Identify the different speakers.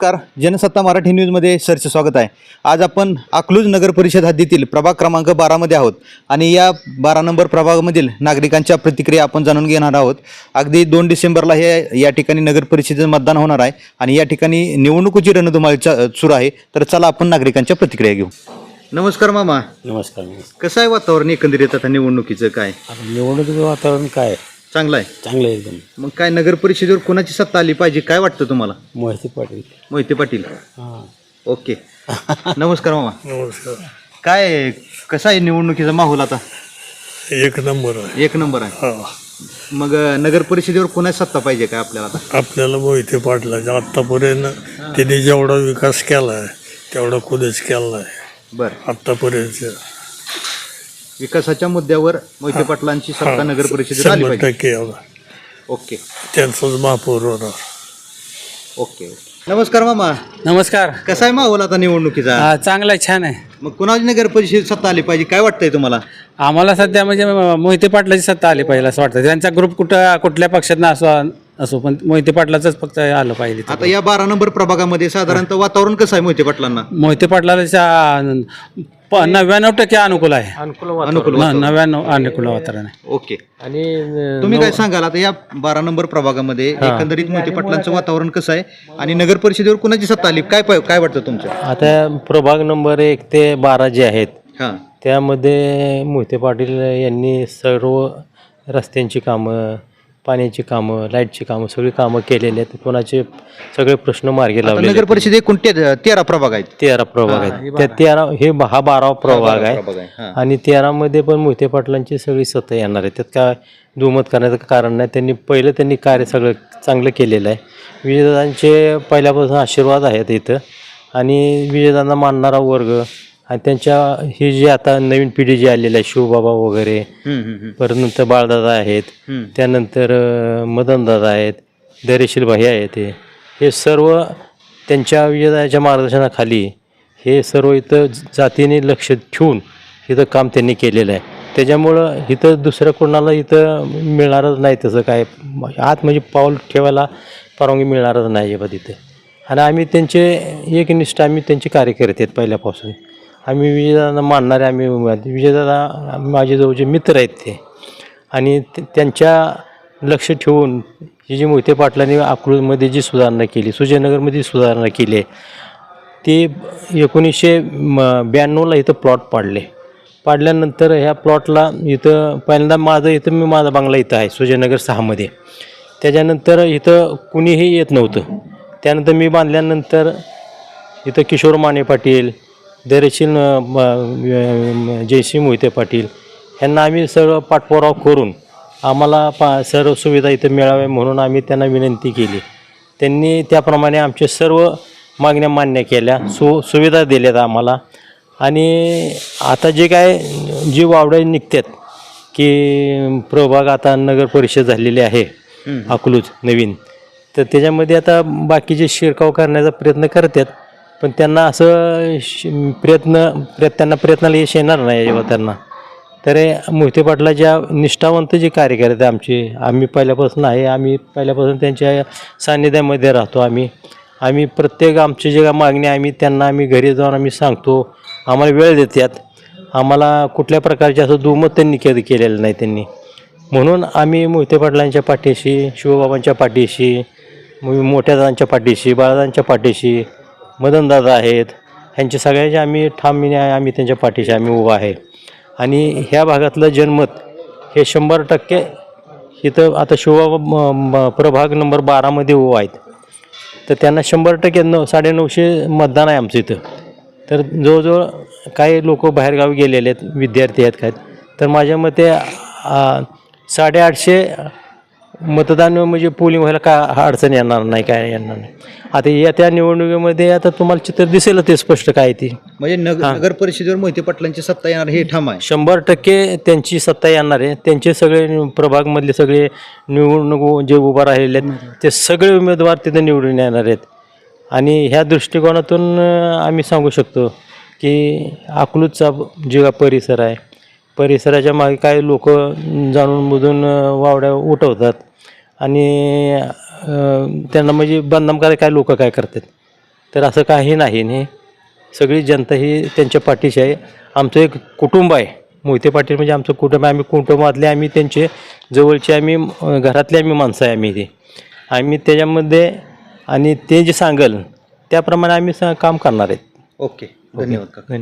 Speaker 1: नमस्कार जनसत्ता मराठी न्यूजमध्ये सरचे स्वागत आहे. आज आपण अकलूज नगर परिषद हद्दीतील प्रभाग क्रमांक बारामध्ये आहोत आणि या बारा नंबर प्रभागामधील नागरिकांच्या प्रतिक्रिया आपण जाणून घेणार आहोत. अगदी दोन डिसेंबरला हे या ठिकाणी नगर परिषदेचं मतदान होणार आहे आणि या ठिकाणी निवडणुकीची रणधुमाळी चा- सुरू आहे. तर चला आपण नागरिकांच्या प्रतिक्रिया घेऊ. नमस्कार मामा.
Speaker 2: नमस्कार
Speaker 1: कसं आहे वातावरण एकंदरीत आता निवडणुकीचं काय?
Speaker 2: निवडणुकीचं वातावरण काय?
Speaker 1: चांगलं आहे.
Speaker 2: चांगलं आहे एकदम.
Speaker 1: मग काय नगर परिषदेवर कोणाची सत्ता आली पाहिजे? काय वाटतं तुम्हाला?
Speaker 2: मोहिते पाटील.
Speaker 1: मोहिते पाटील.
Speaker 2: हां.
Speaker 1: ओके. नमस्कार मामा.
Speaker 3: नमस्कार.
Speaker 1: काय कसं आहे निवडणुकीचा माहोल आता?
Speaker 3: एक नंबर आहे.
Speaker 1: एक नंबर आहे.
Speaker 3: हा.
Speaker 1: मग अं, नगर परिषदेवर कोणाची सत्ता पाहिजे काय आपल्याला आता?
Speaker 3: आपल्याला मोहिते पाटलाच्या आत्तापर्यंत त्यांनी जेवढा विकास केला आहे तेवढा कुणीच केला नाही
Speaker 1: बर.
Speaker 3: आत्तापर्यंत
Speaker 1: विकासाच्या मुद्द्यावर मोहिते पाटलांची सत्ता नगर परिषदेत आली
Speaker 3: शंभर
Speaker 1: पाहिजे.
Speaker 3: टक्के
Speaker 1: ओके.
Speaker 3: त्यांचाच महापौर होणार.
Speaker 1: ओके नमस्कार मामा.
Speaker 4: नमस्कार.
Speaker 1: कसा आहे माहोल आता निवडणुकीचा?
Speaker 4: हा, चांगलं आहे छान आहे.
Speaker 1: मग कुणाची नगर परिषद सत्ता आली पाहिजे? काय वाटतंय तुम्हाला?
Speaker 4: आम्हाला सध्या म्हणजे म- मोहिते पाटलाची सत्ता आली पाहिजे असं वाटतं. त्यांचा ग्रुप कुठं कुठल्या पक्षात असो असो पण मोहिते पाटलाचंच फक्त आलं पाहिजे.
Speaker 1: आता या बारा नंबर प्रभागामध्ये साधारणतः वातावरण कसं आहे मोहिते पाटलांना?
Speaker 4: मोहिते पाटलाला चा- प- नव्याण्णव टक्के अनुकूल आहे.
Speaker 1: अनुकूल
Speaker 4: न- नव्याण्णव अनुकूल वातावरण आहे.
Speaker 1: ओके.
Speaker 2: आणि
Speaker 1: तुम्ही काय सांगाल आता या बारा नंबर प्रभागामध्ये एकंदरीत मोहिते पाटलांचं वातावरण कसं आहे? आणि नगर परिषदेवर कुणाची सत्ता आली? काय पाय- काय वाटतं तुमचं
Speaker 2: आता प्रभाग नंबर एक ते बारा जे आहेत
Speaker 1: हां.
Speaker 2: त्यामध्ये मोहिते पाटील यांनी सर्व रस्त्यांची कामं पाण्याची कामं लाईटची कामं सगळी कामं केलेली आहेत. कोणाचे सगळे प्रश्न मार्गी लावले
Speaker 1: नगर परिषद एकूण ते- तेरा प्रभाग आहेत.
Speaker 2: तेरा प्रभाग आहेत. त्या तेरा हे बा- हा बारावा प्रभाग आहे.
Speaker 1: प्रभाग आहे हां.
Speaker 2: आणि तेरामध्ये पण मोहिते पाटलांची सगळी सत्ता येणार आहे. त्यात काय दुमत करण्याचं कारण नाही. त्यांनी पहिलं त्यांनी कार्य सगळं चांगलं केलेलं आहे. विजयदादांचे पहिल्यापासून आशीर्वाद आहेत इथं. आणि विजयदादांना मानणारा वर्ग आणि त्यांच्या ही जी आता नवीन पिढी जी आलेली आहे शिवबाबा वगैरे. परत नंतर बाळदादा आहेत. त्यानंतर मदनदादा आहेत धैर्यशील भाई आहेत हे. हे सर्व त्यांच्या विजयाच्या मार्गदर्शनाखाली हे सर्व इथं जातीने लक्ष ठेवून इथं काम त्यांनी केलेलं आहे. त्याच्यामुळं इथं दुसऱ्या कोणाला इथं मिळणारच नाही तसं काय. आत म्हणजे पाऊल ठेवायला परवानगी मिळणारच नाही अजिबात इथे. आणि आम्ही त्यांचे एकनिष्ठ आम्ही त्यांचे कार्यकर्ते आहेत पहिल्यापासून. आम्ही विजयदादांना मानणारे आम्ही विजयदादा माझे जवळचे मित्र आहेत ते. आणि त्यांच्या लक्ष ठेवून जी जी मोहिते पाटलांनी अकलूजमध्ये जी सुधारणा केली सुजयनगरमध्ये सुधारणा केली आहे ते एकोणीसशे ब्याण्णवला इथं प्लॉट पाडले. पाडल्यानंतर ह्या प्लॉटला इथं पहिल्यांदा माझं इथं मी माझा बंगला इथं आहे सुजयनगर सहामध्ये. त्याच्यानंतर इथं कुणीही येत नव्हतं. त्यानंतर मी बांधल्यानंतर इथं किशोर माने पाटील धैर्यशील जयसिंह मोहिते पाटील यांना आम्ही सर्व पाठपुरावा करून आम्हाला पा सर्व सुविधा इथं मिळाव्या म्हणून आम्ही त्यांना विनंती केली. त्यांनी त्याप्रमाणे आमचे सर्व मागण्या मान्य केल्या सु सुविधा दिल्यात आम्हाला. आणि आता जे काय जी वावडे निघतात की प्रभाग आता नगर परिषद झालेली आहे अकलूज नवीन तर त्याच्यामध्ये आता बाकीचे शिरकाव करण्याचा प्रयत्न करतात पण त्यांना असं श- प्रयत्न प्रयत्न त्यांना प्रयत्नाला यश येणार नाही जेव्हा त्यांना. तर हे मोहिते पाटलाच्या निष्ठावंत जे कार्यकर्ते आमचे आम्ही पहिल्यापासून आहे आम्ही पहिल्यापासून त्यांच्या सान्निध्यामध्ये राहतो आम्ही. आम्ही प्रत्येक आमची जे काय मागणी आम्ही त्यांना आम्ही घरी जाऊन आम्ही सांगतो. आम्हाला वेळ देतात आम्हाला कुठल्या प्रकारचे असं दुमत त्यांनी के केलेलं नाही त्यांनी. म्हणून आम्ही मोहिते पाटलांच्या पाठीशी शिवबाबांच्या पाठीशी मो- मोठ्या दादांच्या पाठीशी बाळादांच्या पाठीशी मदनदादा आहेत. ह्यांचे सगळ्यांचे आम्ही ठामीने आहे आम्ही त्यांच्या पाठीशी आम्ही उभा आहे. आणि ह्या भागातलं जनमत हे शंभर टक्के इथं आता शिवा प्रभाग नंबर बारामध्ये उभं आहेत. तर त्यांना शंभर टक्के नऊ साडेनऊशे मतदान आहे आमचं इथं. तर जवळजवळ काही लोक बाहेरगावी गेलेले आहेत विद्यार्थी आहेत काय. तर माझ्या मते साडेआठशे मतदान म्हणजे पोलिंग व्हायला काय अडचण येणार नाही काय येणार नाही? आता या त्या निवडणुकीमध्ये आता तुम्हाला चित्र दिसेल ते स्पष्ट काय ती.
Speaker 1: म्हणजे नग- नगर परिषदेवर मोहिते पाटलांची सत्ता येणार हे ठाम आहे.
Speaker 2: शंभर टक्के त्यांची सत्ता येणार आहे. त्यांचे सगळे प्रभागमधले सगळे निवडणूक जे उभा राहिलेले आहेत ते सगळे उमेदवार तिथे निवडून येणार आहेत. आणि ह्या दृष्टिकोनातून अं, आम्ही सांगू शकतो की अकलूजचा जे परिसर आहे परिसराच्या मागे काही लोक जाणून बुजून अं, वावड्या उठवतात. आणि त्यांना म्हणजे बदनाम करायला काय लोक काय करतात? तर असं काही नाही. आणि सगळी जनता ही त्यांच्या पाठीशी आहे. आमचं एक कुटुंब आहे. मोहिते पाटील म्हणजे आमचं कुटुंब आहे. आम्ही कुटुंबातले आम्ही त्यांचे जवळचे आम्ही घरातले आम्ही माणसं आहे आम्ही ते आम्ही त्याच्यामध्ये आणि ते जे सांगल त्याप्रमाणे आम्ही स- काम करणार आहेत.
Speaker 1: ओके. धन्यवाद काका.